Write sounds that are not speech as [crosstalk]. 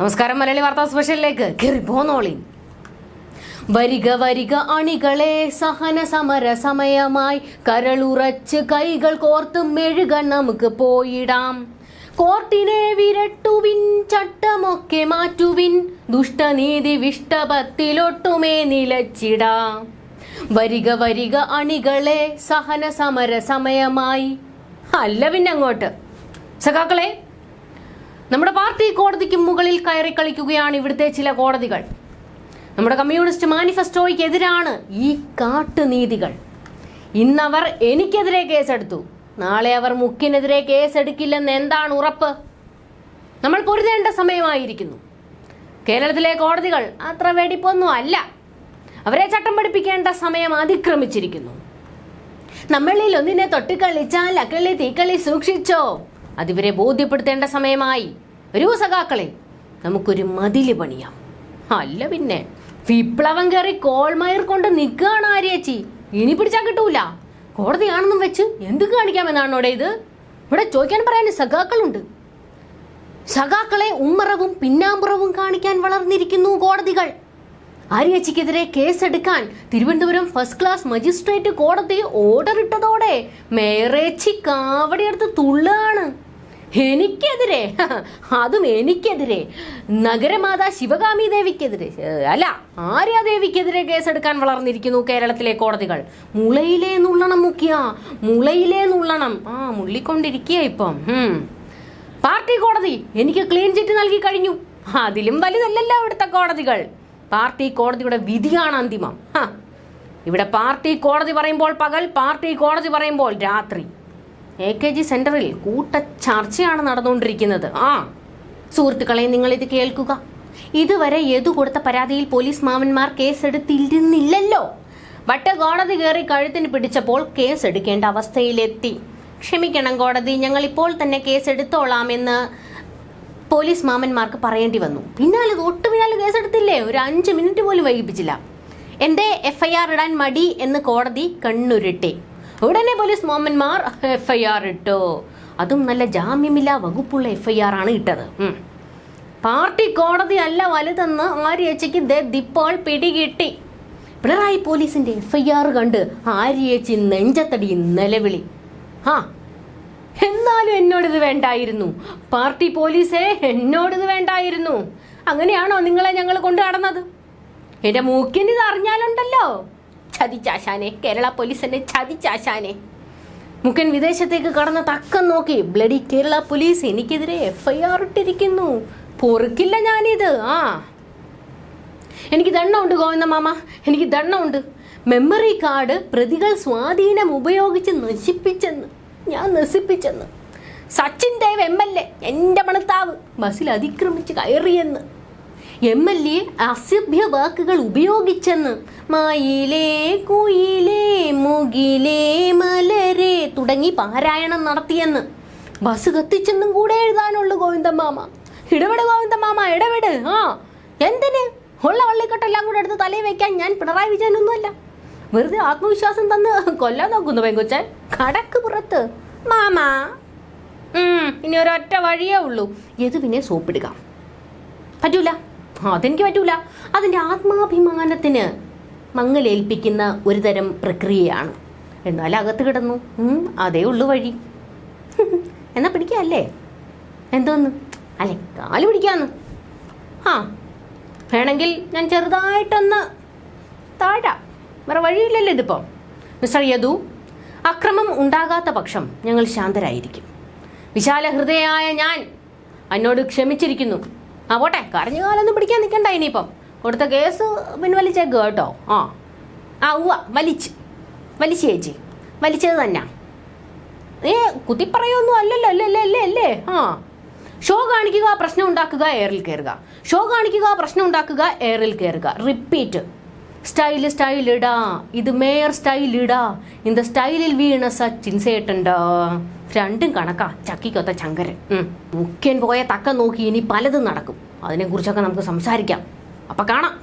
നമസ്കാരം മലയാളി വാർത്താ സ്പെഷ്യലിലേക്ക്. കയറി പോന്നോളി. വരിക വരിക അണികളെ സഹന സമര സമയമായി കരളുറച്ച് കൈകൾ കോർത്ത് മെഴുക നമുക്ക് പോയിടാം. കോർട്ടിനെ വിരട്ടുവിൻ ചട്ടമൊക്കെ മാറ്റുവിൻ ദുഷ്ടനീതി വിഷ്ടപത്തിലൊട്ടുമേ നിലച്ചിടാം. വരിക വരിക അണികളെ സഹന സമര സമയമായി. അല്ല പിന്നെ അങ്ങോട്ട് സഖാക്കളെ നമ്മുടെ പാർട്ടി കോടതിക്ക് മുകളിൽ കയറി കളിക്കുകയാണ് ഇവിടുത്തെ ചില കോടതികൾ. നമ്മുടെ കമ്മ്യൂണിസ്റ്റ് മാനിഫെസ്റ്റോയ്ക്ക് എതിരാണ് ഈ കാട്ടുനീതികൾ. ഇന്നവർ എനിക്കെതിരെ കേസെടുത്തു. നാളെ അവർ മുക്കിനെതിരെ കേസെടുക്കില്ലെന്ന് എന്താണ് ഉറപ്പ്? നമ്മൾ പൊരുതേണ്ട സമയമായിരിക്കുന്നു. കേരളത്തിലെ കോടതികൾ അത്ര വെടിപ്പൊന്നും അല്ല. അവരെ ചട്ടം പഠിപ്പിക്കേണ്ട സമയം അതിക്രമിച്ചിരിക്കുന്നു. നമ്മളിൽ ഒന്നിനെ തൊട്ടിക്കളിച്ചാൽ അക്കളി തീക്കളി സൂക്ഷിച്ചോ? അതിവരെ ബോധ്യപ്പെടുത്തേണ്ട സമയമായി. വരൂ സഖാക്കളെ നമുക്കൊരു മതിൽ പണിയാം. അല്ല പിന്നെ വിപ്ലവം കയറി കോൾമയർ കൊണ്ട് നിൽക്കുകയാണ് ആര്യേച്ചി. ഇനി പിടിച്ചാൽ കിട്ടൂല. കോടതിയാണെന്നും വെച്ച് എന്ത് കാണിക്കാമെന്നാണ് ഇവിടെ ഇത്? ഇവിടെ ചോദിക്കാൻ പറയാൻ സഖാക്കളുണ്ട്. സഖാക്കളെ ഉമ്മറവും പിന്നാമ്പുറവും കാണിക്കാൻ വളർന്നിരിക്കുന്നു കോടതികൾ. ആര്യച്ചിക്കെതിരെ കേസെടുക്കാൻ തിരുവനന്തപുരം ഫസ്റ്റ് ക്ലാസ് മജിസ്ട്രേറ്റ് കോടതി ഓർഡർ ഇട്ടതോടെ മേറേച്ചി കാവടിയെടുത്ത് തുള്ളാണ് എനിക്കെതിരെ. അതും എനിക്കെതിരെ. നഗരമാതാ ശിവകാമി ദേവിക്കെതിരെ. അല്ല ആര്യാദേവിക്കെതിരെ കേസെടുക്കാൻ വളർന്നിരിക്കുന്നു കേരളത്തിലെ കോടതികൾ? മുളയിലേ നുള്ളണം മുഖ്യ. മുളയിലേ നുള്ളണം. ആ മുള്ളിക്കൊണ്ടിരിക്കുക ഇപ്പം. പാർട്ടി കോടതി എനിക്ക് ക്ലീൻ ചിറ്റ് നൽകി കഴിഞ്ഞു. അതിലും വലുതല്ലല്ലോ ഇവിടുത്തെ കോടതികൾ. പാർട്ടി കോടതിയുടെ വിധിയാണ് അന്തിമം. ഇവിടെ പാർട്ടി കോടതി പറയുമ്പോൾ പകൽ പാർട്ടി കോടതി പറയുമ്പോൾ രാത്രി. എ കെ ജി സെന്ററിൽ കൂട്ട ചർച്ചയാണ് നടന്നുകൊണ്ടിരിക്കുന്നത്. ആ സുഹൃത്തുക്കളെ നിങ്ങൾ ഇത് കേൾക്കുക. ഇതുവരെ എതു കൊടുത്ത പരാതിയിൽ പോലീസ് മാമന്മാർ കേസെടുത്തിരുന്നില്ലല്ലോ. വട്ട കോടതി കയറി കഴുത്തിന് പിടിച്ചപ്പോൾ കേസ് എടുക്കേണ്ട അവസ്ഥയിലെത്തി. ക്ഷമിക്കണം കോടതി ഞങ്ങൾ ഇപ്പോൾ തന്നെ കേസ് എടുത്തോളാമെന്ന് പോലീസ് മാമന്മാർക്ക് പറയേണ്ടി വന്നു. പിന്നാലെ തൊട്ട് പിന്നാലെ കേസെടുത്തില്ലേ? ഒരു അഞ്ച് മിനിറ്റ് പോലും വൈകിപ്പിച്ചില്ല. എന്റെ എഫ്ഐആർ ഇടാൻ മടി എന്ന് കോടതി കണ്ണുരുട്ടി. ഉടനെ പോലീസ് മോമന്മാർ എഫ് ഐ ആർ ഇട്ടു. അതും നല്ല ജാമ്യമില്ലാ വകുപ്പുള്ള എഫ് ഐ ആർ ആണ് ഇട്ടത്. പാർട്ടി കോടതി അല്ല വലുതെന്ന് ആര്യച്ചയ്ക്ക് ദിപ്പോൾ പിടികിട്ടി. പിണറായി പോലീസിന്റെ എഫ് ഐ ആർ കണ്ട് ആര്യച്ചി നെഞ്ചത്തടി നിലവിളി. ആ എന്നാലും എന്നോടിത് വേണ്ടായിരുന്നു. പാർട്ടി പോലീസേ എന്നോടിത് വേണ്ടായിരുന്നു. അങ്ങനെയാണോ നിങ്ങളെ ഞങ്ങൾ കൊണ്ടു നടന്നത്? എന്റെ മൂക്കിന് ഇത് അറിഞ്ഞാലുണ്ടല്ലോ. ചതിച്ചാശാനെ. കേരള പോലീസ് എന്നെ ചതിച്ചാശാനെ. മുഖൻ വിദേശത്തേക്ക് കടന്ന തക്കം നോക്കി. ബ്ലഡി കേരള പോലീസ് എനിക്കെതിരെ എഫ്ഐആർ ഇട്ടിരിക്കുന്നു. പൊറുക്കില്ല ഞാനിത്. ആ. എനിക്ക് ദണ്ണമുണ്ട് ഗോവിന്ദ മാമ. എനിക്ക് ദണ്ണമുണ്ട് മെമ്മറി കാർഡ് പ്രതികൾ സ്വാധീനം ഉപയോഗിച്ച് നശിപ്പിച്ചെന്ന്. ഞാൻ നശിപ്പിച്ചെന്ന്. Sachin Dev M L A. എന്റെ മണത്താവ്. ബസ്സിൽ അതിക്രമിച്ച് കയറിയെന്ന്. എം എൽ എ അസഭ്യ വാക്കുകൾ ഉപയോഗിച്ചെന്ന്. മായിലേ കുയിലേ മുകിലേ മലരെ തുടങ്ങി പാരായണം നടത്തിയെന്ന്. ബസ് കത്തിച്ചെന്നും കൂടെ എഴുതാനുള്ളൂ ഗോവിന്ദമാമ. ഇടപെട് ഗോവിന്ദമാമ ഇടപെട്. ആ എന്തിന്? ഉള്ള വള്ളിക്കെട്ടെല്ലാം കൂടെ എടുത്ത് തലയിൽ വെക്കാൻ ഞാൻ പിണറായി വിജയനൊന്നുമല്ല. വെറുതെ ആത്മവിശ്വാസം തന്ന് കൊല്ലാൻ നോക്കുന്നു പെങ്കൊച്ചൻ. കടക്ക് പുറത്ത്. മാമാ. ഇനി ഒരൊറ്റ വഴിയേ ഉള്ളൂ. യദുവിനെ സോപ്പിടുക? പറ്റൂല. അതെനിക്ക് പറ്റൂല. അതിന്റെ ആത്മാഭിമാനത്തിന് മങ്ങലേൽപ്പിക്കുന്ന ഒരു തരം പ്രക്രിയയാണ്. എന്നാൽ അകത്ത് കിടന്നു. അതേ ഉള്ളു വഴി. [laughs] എന്നാ പിടിക്കല്ലേ? എന്തോന്ന്? അല്ലെ കാൽ പിടിക്കാന്ന്. ആ വേണമെങ്കിൽ ഞാൻ ചെറുതായിട്ടൊന്ന് താഴാം. വേറെ വഴിയില്ലല്ലോ ഇതിപ്പോൾ മിസ്റ്റർ യദു അക്രമം ഉണ്ടാകാത്ത പക്ഷം ഞങ്ങൾ ശാന്തരായിരിക്കും. വിശാല ഹൃദയായ ഞാൻ എന്നോട് ക്ഷമിച്ചിരിക്കുന്നു. ആ പോട്ടെ. കരഞ്ഞു കാലൊന്നും പിടിക്കാൻ നിൽക്കണ്ട ഇനിയിപ്പം. കൊടുത്ത കേസ് പിൻവലിച്ചേക്ക് കേട്ടോ. ആ. ആ ഉവ്വ. വലിച്ച്. വലിച്ച് ചേച്ചി. വലിച്ചത് തന്നെ. ഏ കുത്തിപ്പറയൊന്നും അല്ലല്ലോ. അല്ലേ അല്ലേ അല്ലേ അല്ലേ? ആ. ഷോ കാണിക്കുക പ്രശ്നം ഉണ്ടാക്കുക എയറിൽ കയറുക. ഷോ കാണിക്കുക പ്രശ്നം ഉണ്ടാക്കുക എയറിൽ കയറുക. റിപ്പീറ്റ്. സ്റ്റൈൽ സ്റ്റൈൽ ഇടാ. ഇത് മേയർ സ്റ്റൈൽ ഇടാ. ഇന്ത സ്റ്റൈലിൽ വീണ സച്ചിൻ സേട്ടൻഡാ. രണ്ടും കണക്കാ. ചക്കിക്കൊത്ത ശങ്കരൻ. മുഖ്യൻ പോയ തക്ക നോക്കി ഇനി പലതും നടക്കും. അതിനെക്കുറിച്ചൊക്കെ നമുക്ക് സംസാരിക്കാം. അപ്പം കാണാം.